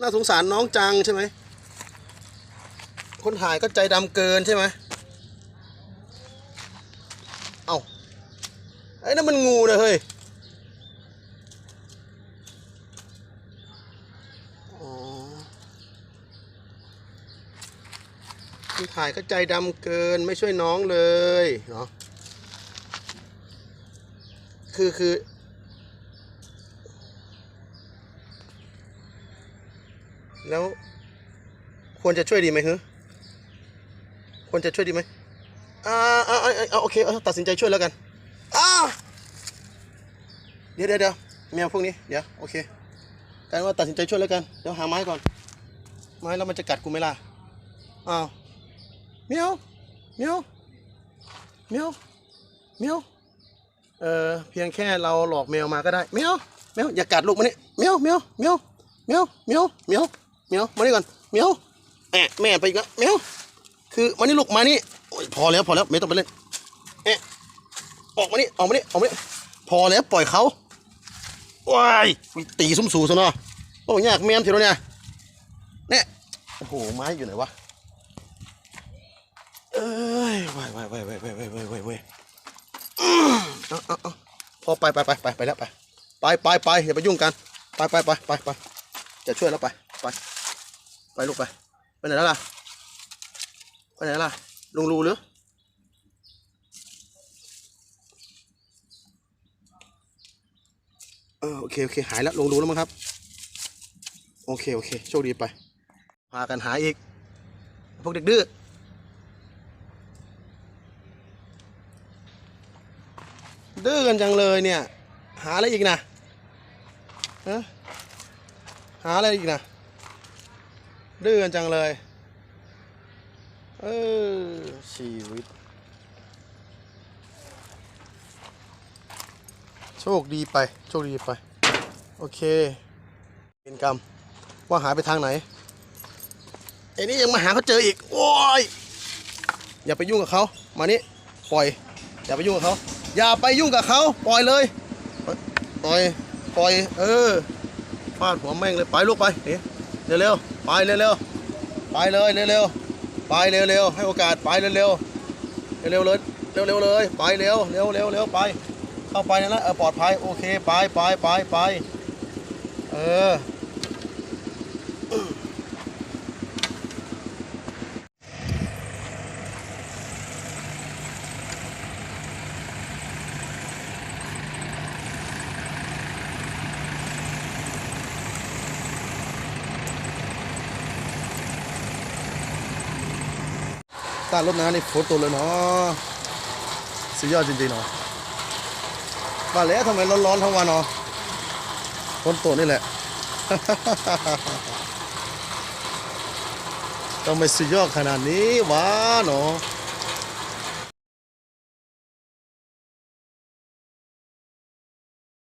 น่าสงสารน้องจังใช่ไหม คนถ่ายก็ใจดำเกินใช่ไหม เอา้าไอ้นั่นมันงูนะเฮ้ย อ๋อคนถ่ายก็ใจดำเกินไม่ช่วยน้องเลยเนาะ คือคือ แล้ว ควรจะช่วยดีไหมฮึควรจะช่วยดีไหมอ่าอ่าอ่าโอเคเอตัดสินใจช่วยแล้วกันอ้าเดี๋ยวเดี๋ยวเดี๋ยวแมวพวกนี้เดี๋ยวโอเคกันว่าตัดสินใจช่วยแล้วกันเดี๋ยวหาไม้ก่อน ไม้แล้วมันจะกัดกูไหมล่ะอ้าวเมียวเมียวเมียวเมียวเออเพียงแค่เราหลอกแมวมาก็ได้เมียวเมียวอย่ากัดลูกมันนี่เมียวเมียวเมียวเมียวเมียวเมียว เมียวมานี่ก่อนเมียวแอะแม่ไปอีกแล้วเมียวคือมานี่ลูกมานี่โอ้ยพอแล้วพอแล้วไม่ต้องไปเล่นแอะออกมานี่ออกมานี่ออกมานี่พอแล้วปล่อยเขาว้ายมีตีซุ้มสูซะเนาะโอ้ยากแมนทีแล้วเนี่ยเนี่ยโอ้โหไม้อยู่ไหนวะเอ้ยว้ายว้ายว้ายว้ายว้ายว้ายว้ายว้ายว้ายเอาเอาเอาพอไปไปไปไปไปแล้วไปไปไปไปอย่าไปยุ่งกันไปไปไปไปไปจะช่วยแล้วไปไป ไปลูกไป ไปไหนแล้วล่ะ ไปไหนแล้วล่ะ ลงรูหรือ เออโอเคโอเค หายแล้วลงรูแล้วมั้งครับ โอเคโอเค โชคดีไป พากันหาอีก พวกเด็กดื้อ ดื้อกันจังเลยเนี่ย หาอะไรอีกนะฮะหาอะไรอีกนะ ดื้อกันจังเลย เออ ชีวิต โชคดีไป โชคดีไป โอเคเป็นกรรม ว่าหายไปทางไหนไอ้นี่ยังมาหาเขาเจออีก โอ้ย อย่าไปยุ่งกับเขา มานี่ปล่อย อย่าไปยุ่งกับเขา อย่าไปยุ่งกับเขาปล่อยเลย ปล่อย ปล่อย เออฟาดหัวแม่งเลย ไปลูกไปเร็ว เร็วๆไปเร็วๆไปเลยเร็วๆไปเร็วๆให้โอกาสไปเร็วๆเร็วๆเลยเร็วๆเลยไปเร็วเร็วเร็วเร็วไป เข้าไปนั่นแหละเออปลอดภัยโอเคไปไปไปไปเออ ตารถน้ำนี่ฝนตกเลยเนาะสุดยอดจริงๆเนาะมาแล้วทำไมร้อนๆทั้งวันเนาะฝนตกนี่แหละทำไมสุดยอดขนาดนี้วะเนาะ